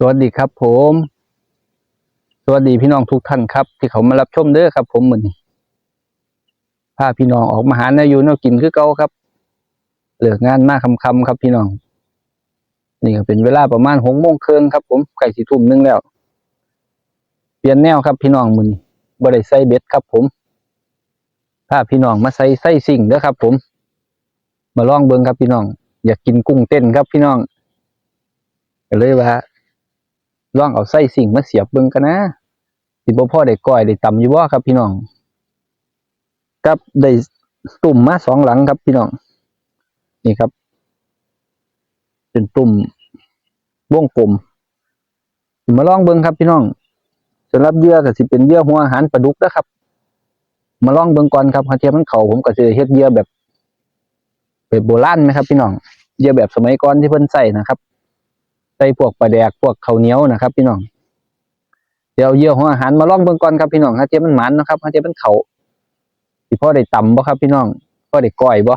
สวัสดีครับ ผม สวัสดีพี่น้องทุกท่านครับ ที่เขามารับชมเด้อครับ ผมมือนี้พาพี่น้องออกมาหาแนวอยู่แนวกินคือเก่าครับเลิกงานมากคำๆครับ พี่น้อง นี่ก็เป็นเวลาประมาณหกโมงครึ่งครับ ผมใกล้สิทุ่มนึงแล้ว เปลี่ยนแนวครับ พี่น้องมือนี้บ่ได้ใสเบ็ดครับ ผมพาพี่น้องมาใส่ไส้สิ่งเด้อครับ ผม มาลองเบิ่งครับพี่น้อง อยากกินกุ้งเต้นครับพี่น้องก็เลยว่า ลองเอาไส้สิ่งมาเสียบเบิ่งกันนะสิบ่พ่อได้ก้อยได้ตำอยู่บ่ครับพี่น้องกับได้ตุ่มมาสองหลังครับพี่น้องนี่ครับ เป็นตุ่มวงกลมสิมาลองเบิ่งครับพี่น้องสำหรับเยื่อก็สิเป็นเยื่อหัวอาหารปลาดุกนะครับ มาลองเบิ่งก่อนครับหาเทียมมันเขาผมก็สิเฮ็ดเยื่อแบบแบบโบราณไหมครับ พี่น้องเยื่อแบบสมัยก่อนที่เพิ่นใส่นะครับ ใส่พวกปลาแดกพวกข้าวเหนียวนะครับ พี่น้อง เดี๋ยวเยื่อหัวอาหารมาลองเบิ่งก่อนครับพี่น้องถ้าเจ๊มันหมันนะครับถ้าเจ๊มันเขาสิพ่อได้ต่ำบ่ครับพี่น้องพ่อได้ก้อยบ่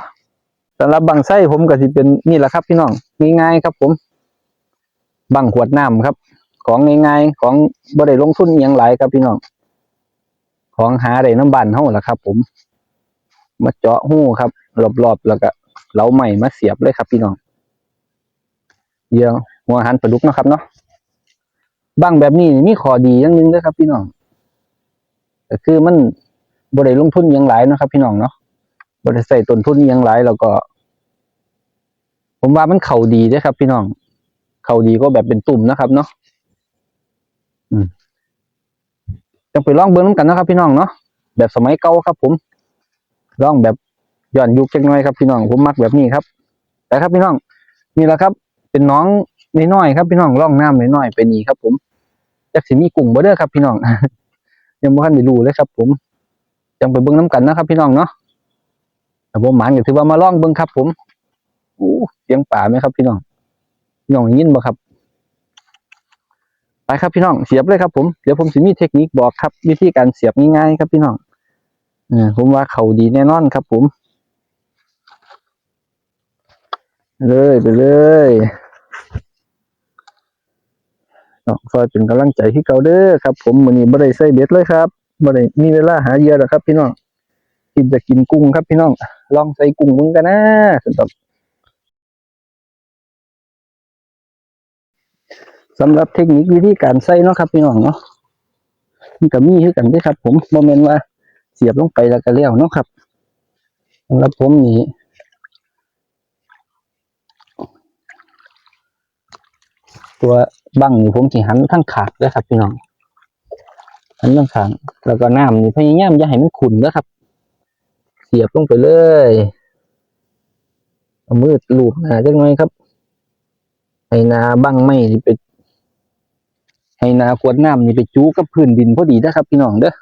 สำหรับบังไส้ผมก็สิเป็นนี่แหละครับ พี่น้องง่ายๆครับ ผมบังขวดน้ำครับ ของง่ายๆของบ่ได้ลงทุนอหยังหลายครับพี่น้องของหาได้น้ำบันเฮาละครับ ผม มาเจาะหู้ครับรอบๆแล้วก็เหลาใหม่มาเสียบเลยครับ พี่น้องเยื่อ หัวหารปลาดุกนะครับเนาะบางแบบนี้มีข้อดีอย่างหนึงเด้อครับ พี่น้องก็คือมันบ่ได้ลงทุนยังหลายนะครับ พี่น้องเนาะบ่ได้ใส่ต้นทุนยังหลายแล้วก็ ผมว่ามันเข้าดีด้อครับ พี่น้อง เข้าดีก็แบบเป็นตุ่มนะครับเนาะอืมต้องไปลองเบิ่งนำกันนะครับ พี่น้องเนาะแบบสมัยเก่าครับ ผมลองแบบย้อนยุคจักน่อยครับ พี่น้องผมมักแบบนี้ครับ แต่ครับพี่น้องนี่แหละครับ เป็นน้อง น้อยๆครับพี่น้องร่องน้ำน้อยๆไปนี่ครับ ผมจักสิมีกุ้งบ่เด้อครับพี่น้องยังบ่ทันได้รู้เลยครับ ผมจังไปเบิ่งน้ำกันนะครับ พี่น้องเนาะแต่ผมหมานก็ถือว่ามาล่องเบิ่งครับ ผมอู้เสียงป่าไหมครับ พี่น้องพี่น้องได้ยินบ่ครับ ไปครับพี่น้องเสียบเลยครับ ผมเดี๋ยวผมสิมีเทคนิคบอกครับ วิธีการเสียบง่ายๆครับพี่น้องเออผมว่าเขาดีแน่นอนครับ ผม เลยไปเลย ซอยเป็นกำลังใจที่เก่าเด้อครับ ผมมื้อนี้บ่ได้ใส่เบ็ดเลยครับบ่ได้มีเวลาหาเหยื่อหรอกครับ พี่น้องกินจะกินกุ้งครับพี่น้อง ลองใส่กุ้งมึงกันนะสำหรับสำหรับเทคนิควิธีการใส่เนาะครับพี่น้องเนาะมันก็มีคือกันด้อครับ ผมบ่แม่นว่าเสียบลงไปแล้วก็แล้วเนาะครับสำหรับผมนี่ตัว บังนี่ผมสิหันทั้งขาดเลยครับพี่น้องหันทั้งขางแล้วก็น้ำนี่พยายามอย่าให้มันขุ่นนะครับ เสียบลงไปเลยเอามือลูบหนาจักหน่อยครับให้นาบังไม่ไปให้นาขวดน้ำนี่ไปจูกับพื้นดินพอดีนะครับ พี่น้องเด้อ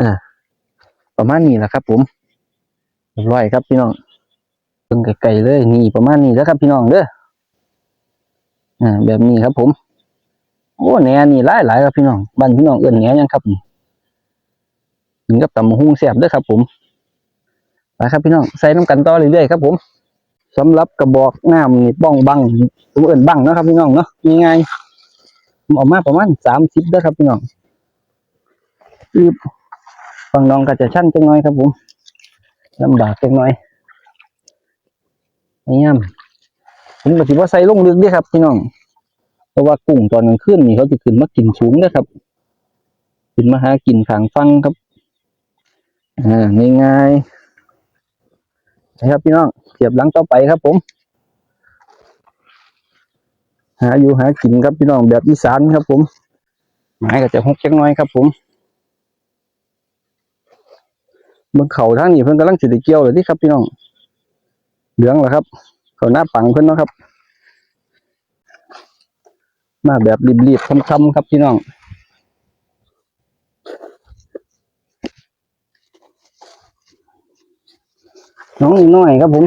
อ่า ประมาณนี้แหละครับ ผมเรียบร้อยครับพี่น้องเพิ่งไกลๆเลยนี่ประมาณนี้แล้วครับพี่น้องเด้อ อ่าแบบนี้ครับ ผมโอ้แหนนี่หลายหลายครับพี่น้องบ้านพี่น้องเอื่นแหนยังครับนี่กินกับตำบักหุ่งแซ่บด้วยครับ ผมไปครับพี่น้องใส่น้ำกันต่อเรื่อยๆครับ ผมสำหรับกระบอกน้ำนี่บ้องบังผมเอื่นบังนะครับ พี่น้องเนาะง่ายๆผมออกมาประมาณสามสิบด้อครับพี่น้องอืบฝั่งน้องก็จะชั่นจังน้อยครับผมลำบากจังน้อยนี่ย ผมก็ถือว่าใส่ลงลึกเด้วยครับพี่น้อง เพราะว่ากุ้งตอนกลางคืนนี่เขาจะขึ้นมากินสูงเด้อครับ ขึ้นมาหากินขางฟังครับ อ่าง่ายๆนะครับพี่น้องเสียบหลังต่อไปครับผม หาอยู่หากินครับพี่น้องแบบอีสานครับ ผมหมายก็จะหกจักน้อยครับ ผมเมื่อเขาทางนี้เพิ่นกำลังสิได้เกี่ยวเลยที่ครับพี่น้อง เหลืองเหรอครับ เขาหน้าปังเพิ่นเนาะครับ มาแบบรีบๆคำๆครับพี่น้องน้องน้อยครับผม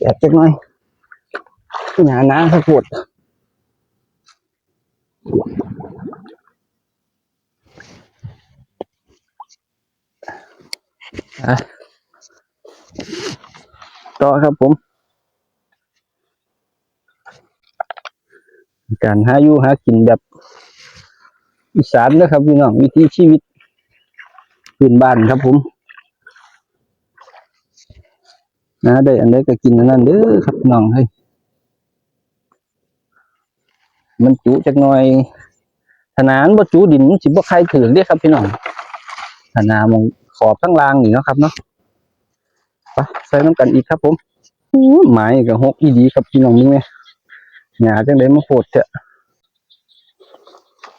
แอบจักหน่อยหนาหนาครับปวดอะ ต่อต่อครับผม การหาอยู่หากินแบบอีสานนะครับพี่น้องวิถีชีวิตพื้นบ้านครับผมนะได้อันใดก็กินอันนั้นเด้อครับพี่น้องเฮ้มันจุจักหน่อยถนานบ่จุดินสิบ่ใครถึงเด้ครับพี่น้องถนามอง ขอบทั้งล่างนี่เนาะครับเนาะไปใส่น้ำกันอีกครับผมหมายก็หกอีดีครับพี่น้องมึงเนี่ไหยาจังเลยมาโคตรเถอะ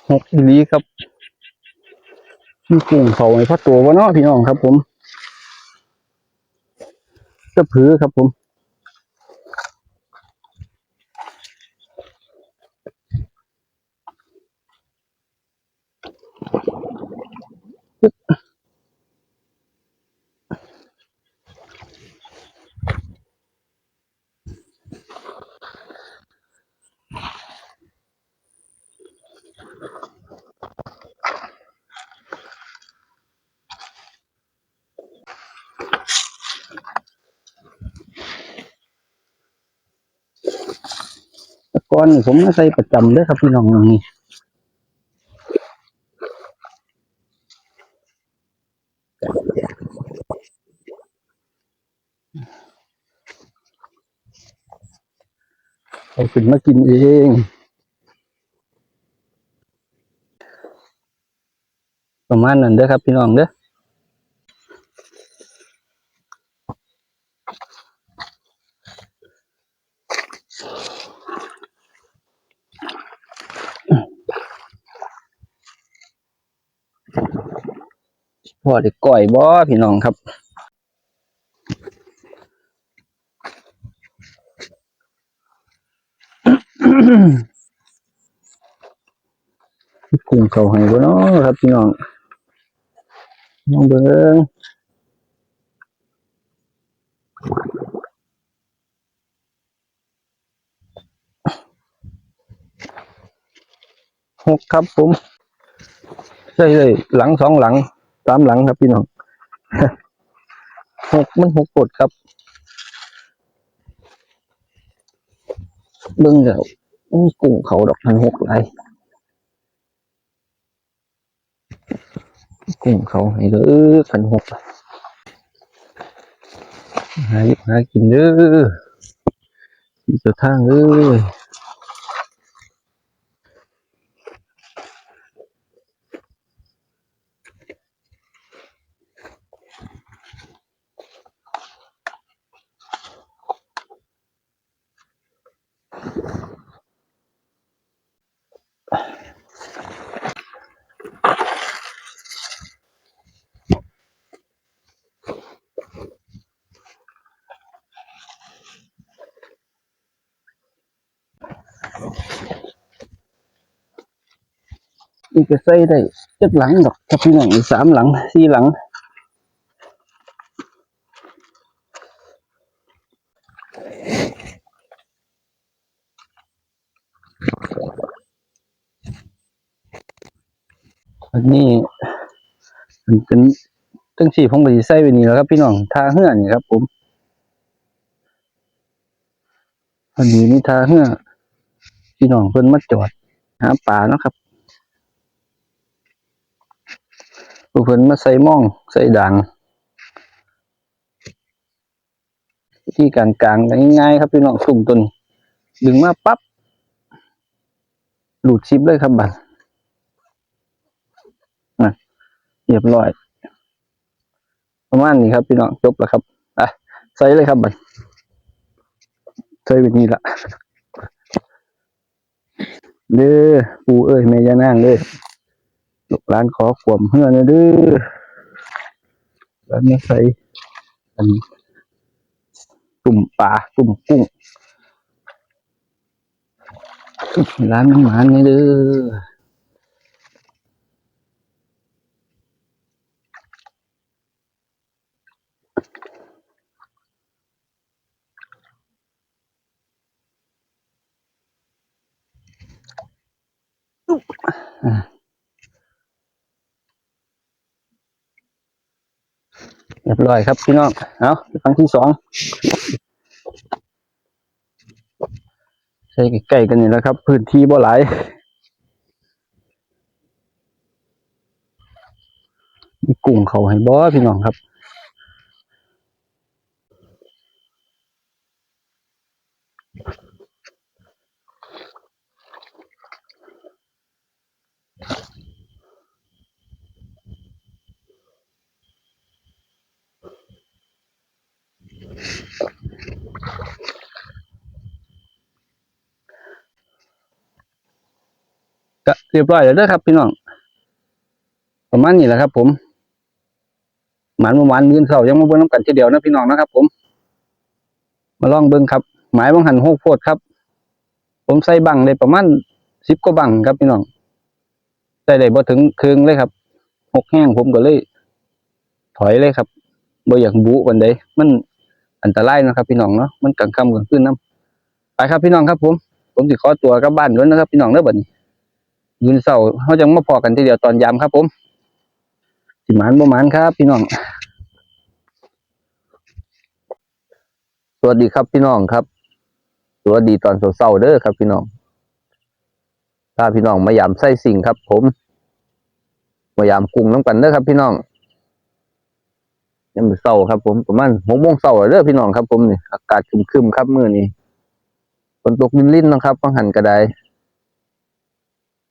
หกอีดีครับมีกุ้งเผาในพระตัววะเนาะพี่น้องครับผมกระพือครับผม กอนผมมาใส่ประจำเลยครับพี่น้องนี่เอาขึ้นมากินเองประมาณนั้นเด้อครับพี่น้องเด้อ พอได้ก่อยบ่พี่น้องครับกุ้งเขาให้บ่เนาะครับพี่น้องน้องเบิ่งหกครับผมใช่เลยหลังสองหลัง สามหลังครับพี่น้องหกมันหกกดครับเบิ่งแล้วอื้อกุ้งเขาดอกมันหกไหลายกุ้งเขาให้เด้อกันหกหาหากินเด้อที่เจะทางเด้อ อีกก็ใส่ได้จักหลังดอกครับพี่น้องสามหลังสี่หลังอันนี้มันเป็นตั้งสี่ผมก็สิใส่ไปนี่แล้วครับพี่น้องทาเหือนี่ครับ ผม อันนี้นี่ทาเหือพี่น้องเพิ่นมาจอดหาปลาเนาะครับ ผู้เพิ่นมาใส่หม่องใส่ด่างวิธีการกลางง่ายๆครับพี่น้องสุ่มตัวนี้ดึงมาปั๊บหลุดชิปเลยครับบัดนะเรียบร้อย ประมาณนี้ครับพี่น้องจบแล้วครับอะใส่เลยครับบัดใส่แบบนี้ละเด้อปูเอ้ยแม่ยานางเด้อ ลูกหลานขอขวมเฮือนเด้อแล้วนี่ใส่อันตุ่มปลาตุ่มกุ้งร้านน้ำหวานนี่เด้อ เรียบร้อยครับพี่น้อง เอาครั้งที่สองใช้ใกล้ๆกันนี่แล้วครับ พื้นที่บ่หลายมีกุ้งเขาให้บ่พี่น้องครับ ก็เรียบร้อยแล้วเด้อครับ พี่น้อง ประมาณนี้แหละครับ ผมหมานเมื่อวานมื้อเช้ายังมาเบิ่งน้ำกันทีเดียวนะพี่น้องนะครับ ผม มาลองเบิ่งครับ หมายบางหันหกโพดครับ ผมใส่บังเลยประมาณสิบกว่าบังครับพี่น้องใส่ได้บ่ถึงครึ่งเลยครับหกแห้งผมก็เลย ถอยเลยครับบ่อยากบุวันใดมัน อันตรายนะครับ พี่น้องเนาะมันกลางค่ำกลางคืนนํไปครับพี่น้องครับผม ผมสิขอตัวกลับบ้านด้วยนะครับ พี่น้องเด้อบัดนี้ยืนเสาเขาจังมาพอกันทีเดียวตอนยามครับ ผม สิมานบ่มานครับ พี่น้อง สวัสดีครับพี่น้องครับ สวัสดีตอนเศร้าๆเด้อครับ พี่น้องถ้าพี่น้องมายามไส้สิ่งครับ ผมมายามกุ้งน้ำกันเด้อครับ พี่น้อง ยังเศร้าครับ ผมประมาณหกโมงเศร้าเด้อพี่น้องครับ ผมนี่อากาศครึมครับมื้อนี้ฝนตกลิ้นๆนนะครับฟังหันกระได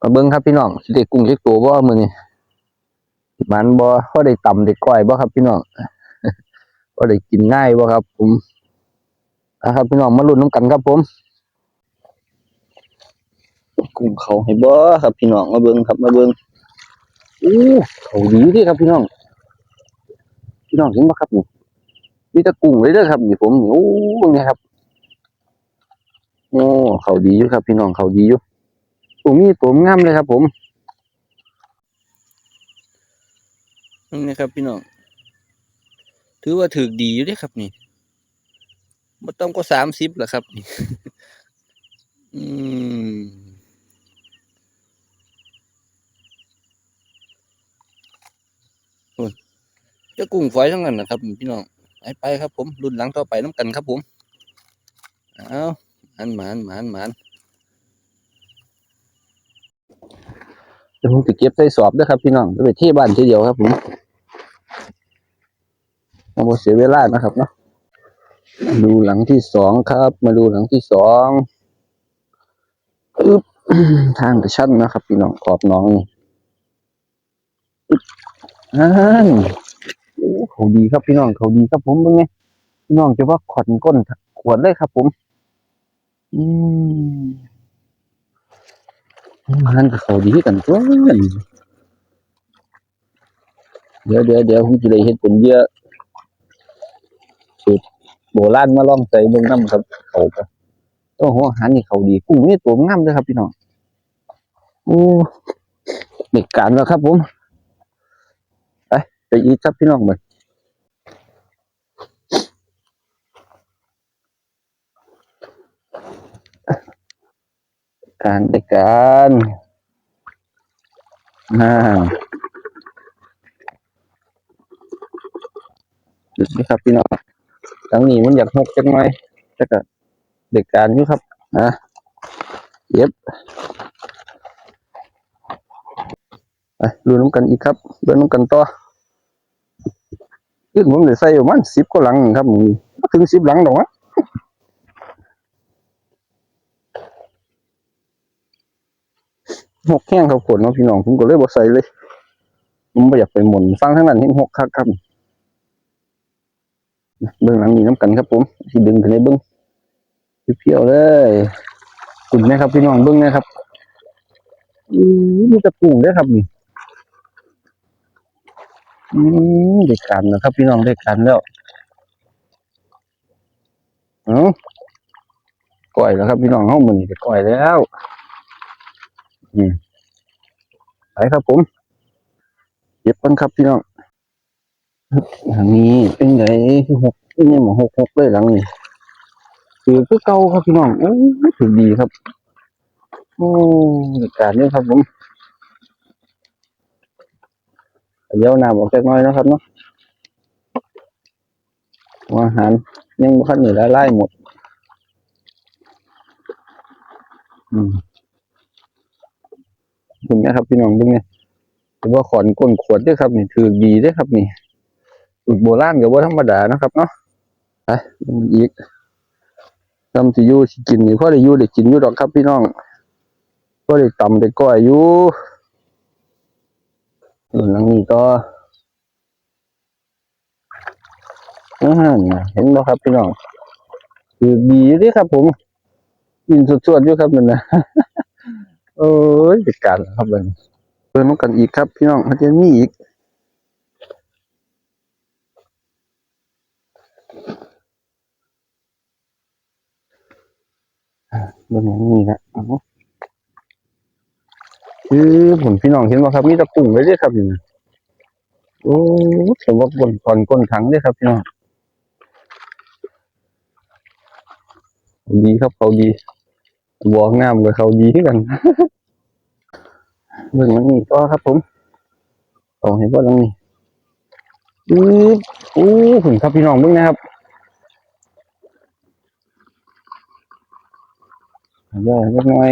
มาเบิ่งครับพี่น้องสิได้กุ้งเล็กตัวบ่มื้อนี้มันบ่พอได้ต่ำได้ก้อยบ่ครับ พี่น้องพอได้กินง่ายบ่ครับ ผมนะครับ พี่น้องมาลุ้นน้ำกันครับ ผมกุ้งเขาให้บ่ครับ พี่น้องมาเบิ่งครับ มาเบิ่งอู้เขาดีเด้ครับพี่น้อง พี่น้องเห็นบ่ครับนี่มีต่กุ้งเลยเด้อครับนี่ผมนี่โอ้นี่ครับโอ้เขาดีอยู่ครับ พี่น้องเขาดีอยู่ตัวมีตัวงามเลยครับ ผมนี่ครับ พี่น้องถือว่าถือดีอยู่เด้ครับ นี่บ่ต้องก็สามสิบหรอครับนี่อืมโอ้ยเจ้ากุ้งฝอยทั้งนั้นนะครับพี่น้องไปไปครับผมรุ่นหลังต่อไปน้ำกันครับผมเอาหมานหมานหมานหมานเดี๋ยวผมจะเก็บใส่สอบด้วยครับพี่น้องไปที่บ้านทีเดียวครับผมเอาบเสียเวลานะครับเนาะดูหลังที่สองครับ มาดูหลังที่สองอึ๊บทางกระชั้นนะครับ พี่น้องขอบน้องนี่อึ๊บอ่าน เขาดีครับพี่น้องเขาดีครับผมเป็นไงพี่น้องจะว่าขวัญก้นขวดเลยครับ ผม อืมมันก็เขาดีกันตัวนั้นเดี๋ยวเดี๋ยวเดี๋ยวผมจะได้เห็ดเป็นเยอะสูตรโบราณมาลองใส่เบิ่งน้ำครับเขาก็ต้องหัวอาหารนี่เขาดีกุ้งนี่ตัวงามเลยครับพี่น้องโอ้เด็กการแล้วครับผม ไปอีกครับพี่น้องไปการเด็กการอ่านี่ครับพี่น้องทางนี้มันอยากหกจังไหมแต่ก็เด็กการอยู่ครับนะเย็บไปดูน้ำกันอีกครับเดินน้ำกันต่อ ขึ้นผมเลยใส่ประมาณสิบก็หลังครับมึงบ่ถึงสิบหลังหรอกวะหกแห้งเขาขนเนาะพี่น้องผมก็เลยบ่ใส่เลยผมไม่อยากไปหมุนฟังทั้งนั้นเห็นหกคักครับเบื้องหลังมีน้ำกันครับผมสิดึงขึ้นในเบื้องเพียวๆเลยกุ่นนะครับพี่น้องเบื้องนะครับอือมีตะกุ้งด้วยครับนี่ อืมเด็กกันนะครับ พี่น้องเด็กกันแล้วเอ้าก่อยแล้วครับ พี่น้องเฮามื้อนี้จะก่อยแล้วอืมไปครับผมเก็บกันครับพี่น้องหลังนี้เป็นไงคือหกนไงหมอหกหกเลยหลังนี้คือคือเก่าครับพี่น้องโอ้ถือดีครับ โอ้บรรยากาศนี่ครับผม เดี๋วน้ำออกจากน้อยนะครับเนาะอาหารยังบ่คัหนึ่ละล่หมด อืมตรงนี้ครับพี่น้องตรงนี้ถือว่าขอนก้นขวดด้วยครับ นี่ถือดีด้วยครับ นี่อุดโบราณกับว่าธรรมดานะครับ เนาะไปอีกทำสิยูสิกินนี่พราะได้ยูได้กินยูดอกครับพี่น้องเพ่อได้ต่ำได้ก้อยยู ส่วนหลังนี้ก็อาหารเห็นบ่ครับพี่น้องถือดีเด้วยครับผมกินสดๆอยู่ครับนั่นนะโอ้ยจัดการครับมันเพิ่มกันอีกครับ พี่น้องมันจะมีอีกเบิ่งองนี้นะเอ คือผมพี่น้องเห็นว่าครับมีตะปุ่งไว้ด้วยครับนี่นะโอ้สมว่าบนก่อนก้นถังด้วยครับพี่น้องดีครับเขาดีบอกน้ำกับเขาดีที่กันเบิ่งมันนี่ก็ครับผมเอาให้เบิ่งนี่อืออู้หุ่นครับพี่น้องเบิ่งนะครับเดี๋ยวเล็กน้อย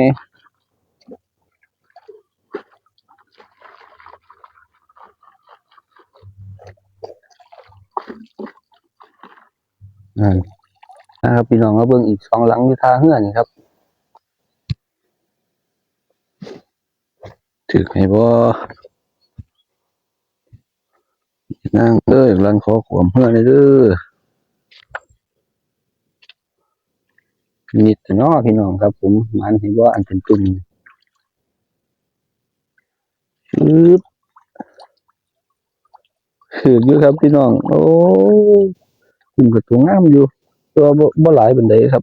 นะครับพี่น้องมาเบิ่งอีกสองหลังที่ท่าเฮือนี่ครับถือให้บ่นางเอ้ยรันขอขวมเพื่อนเด้อนิดแต่น้อพี่น้องครับ ผมมันเห็นว่อันเป็นตุ่มชืบถืออยู่ครับพี่น้อง โอ้ ตุ่มกับตัวงามอยู่ตัวบ่หลายบันไดครับ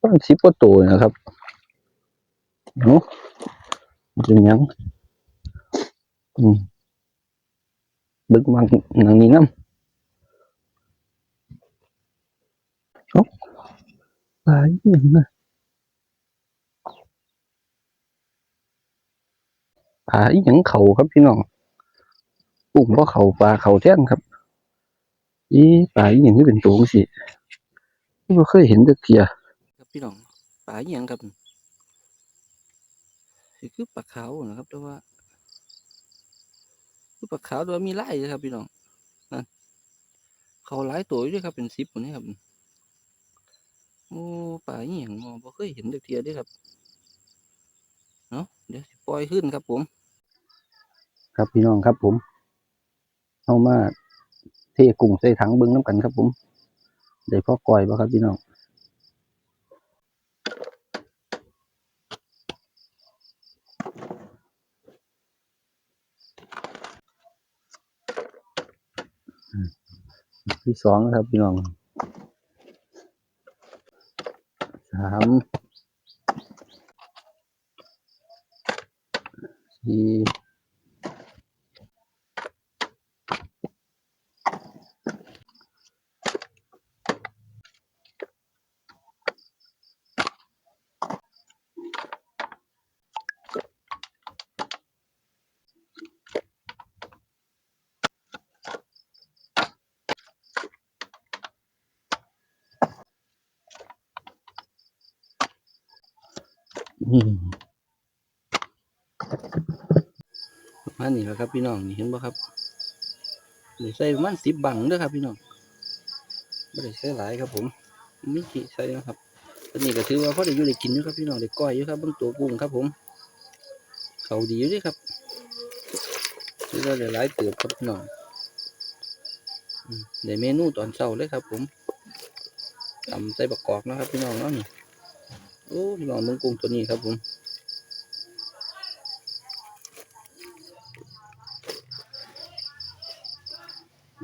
ประมาณสิบกว่าตัวนะครับเนาะเป็นยังอืมบึกมันหนังนี้น้ำโอ้ปลาอีหยังนะปลาอีหยังเข่าครับพี่น้องปุ่งเพราะเข่าปลาเข่าแท่นครับ อีปลาอีหยังที่เป็นตัวสิที่เราเคยเห็นตะเทียครับพี่น้องปลาอีหยังครับสิคือปลาขาวนะครับแต่ว่าคือปลาขาวแต่ว่ามีลายนะครับพี่น้องเขาหลายตัวอยู่ด้วยครับเป็นสิบคนนี้ครับโอ้ป่าอหย่างมองบ่เคยเห็นเด็กเทียเด้วยครับเนาะเดี๋ยวสิปล่อยขึ้นครับผม ครับพี่น้องครับผมเอามา เทกุ้งใส่ถังเบิ้งน้ำกันครับผมได้พ่อก่อยบ่ครับพี่น้องที่สองครับพี่น้องสามสี่ มานี้แล้วครับพี่น้องนี่เห็นบ่ครับเดี๋ยวใส่มาณสิบบังเด้อครับ พี่น้องไม่ได้ใส่หลายครับ ผมมีกี่ใส่นะครับตอนนี้ก็ถือว่าพอได้อยู่ได้กินอยู่ครับพี่น้องได้ก้อยอยู่ครับบางตัวกุ้งครับ ผม เขาดีอยู่ด้วยครับถือว่าได้หลายเติบครับพี่น้องอืมได้เมนูตอนเช้าเลยครับ ผมตำใส่บักกอกนะครับ พี่น้องเนาะนี่โอ้พี่น้องมึงกุ้งตัวนี้ครับผม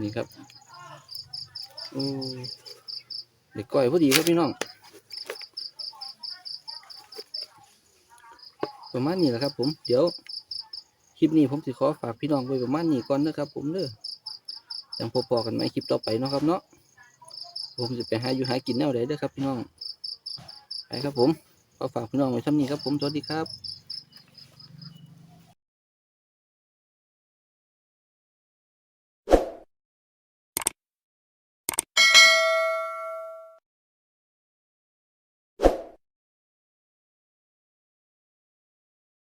นี่ครับโอ้เด็กก้อยพอดีครับพี่น้อง ประมาณนี้แหละครับ ผม เดี๋ยวคลิปนี้ผมสิขอฝากพี่น้องไว้ประมาณนี้ก่อนนะครับ ผมเด้อยังพบปอกันไหมคลิปต่อไปเนาะครับเนาะ ผมจะไปหาอยู่หากินแนวใดเด้อครับพี่น้อง ไปครับผมขอฝากพี่น้องไว้ช่ำนี้ครับผม สวัสดีครับ